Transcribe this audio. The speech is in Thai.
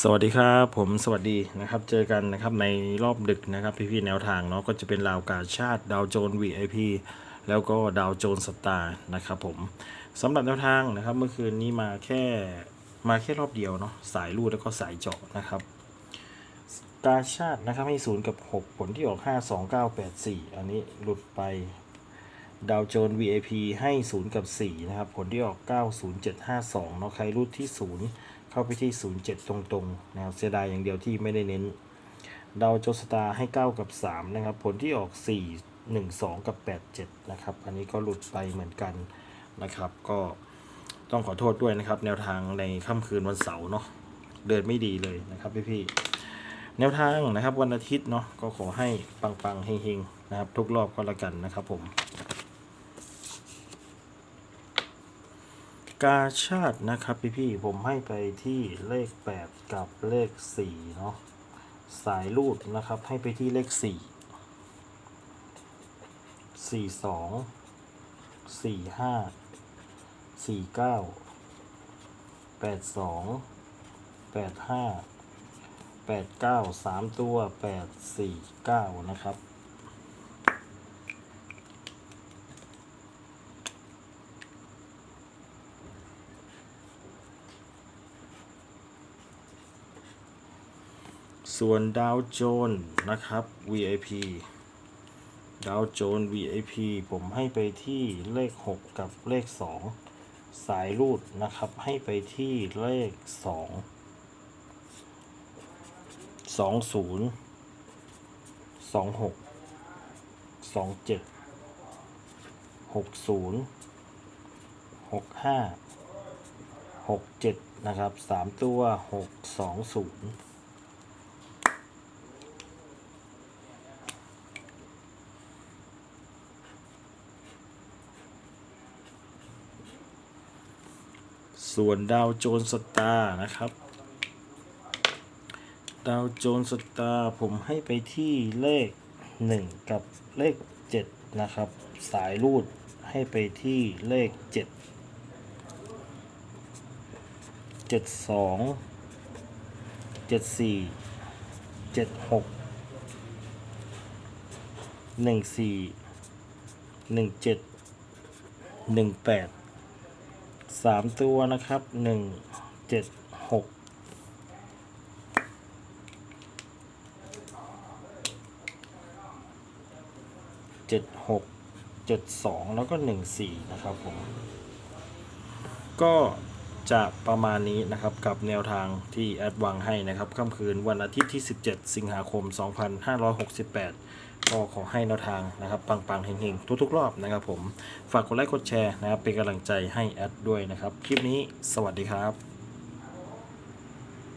สวัสดีครับผมสวัสดีนะครับ เจอกันนะครับในรอบดึกนะครับพี่ๆแนวทางเนาะก็จะเป็นราวกาชาติดาวโจน VIP แล้วก็ดาวโจนสตาร์นะครับผมสำหรับแนวทางนะครับเมื่อคืนนี้มาแค่มาแค่รอบเดียวเนาะสายรูดแล้วก็สายเจาะนะครับกาชาตินะครับให้ศูนย์กับ 6 ผลที่ออก 5 2 9 8 4 อันนี้หลุดไปดาวโจน VIP ให้ 0 กับ 4 นะครับ ผลที่ออก 90752เนาะใครรูดที่ 0 เข้าไปที่ 07 ตรงๆนะครับเสียดายอย่างเดียวที่ไม่ได้เน้นดาวโจสตาให้ 9 กับ 3 นะครับ ผลที่ออก 4 1 2 กับ 87 นะครับ อันนี้ก็หลุดไปเหมือนกันนะครับ ก็ต้องขอโทษด้วยนะครับ แนวทางในค่ำคืนวันเสาร์เนาะเดินไม่ดีเลยนะครับพี่ๆแนวทางนะครับวันอาทิตย์เนาะก็ขอให้ปังๆเฮงๆนะครับ ทุกรอบก็แล้วกันนะครับผม กาชาตินะครับพี่ๆผมให้ไปที่เลข 8 กับเลข4เนาะสายรูดนะครับให้ไปที่เลข 4 4 2 4 5 4 9 8 2 8 5 8 9 3 ตัว 8 4 9 นะครับ ส่วนดาวโจนนะครับ VIP ดาวโจน VIP ผมให้ไปที่เลข 6 กับเลข 2 สายรูดนะครับ ให้ไปที่เลข 2 20 26 27 60 65 67 นะครับ 3 ตัว 620 ส่วนดาวโจนสตาร์นะครับ ดาวโจนสตาร์ผมให้ไปที่เลข 1 กับเลข 7 นะครับ สายรูดให้ไปที่เลข 7 72 74 76 14 17 18 สามตัวนะครับหนึ่งเจ็ดหกเจ็ดหกเจ็ดสองแล้วก็หนึ่งสี่นะครับผม ก็ จะประมาณนี้นะครับกับแนวทางที่แอดวางให้นะครับค่ำคืนวันอาทิตย์ที่ 17 สิงหาคม 2568 ก็ขอให้แนวทางนะครับปังๆเฮงๆ ทุกๆ รอบนะครับผม ฝากกดไลค์กดแชร์นะครับเป็นกำลังใจให้แอดด้วยนะครับ คลิปนี้สวัสดีครับ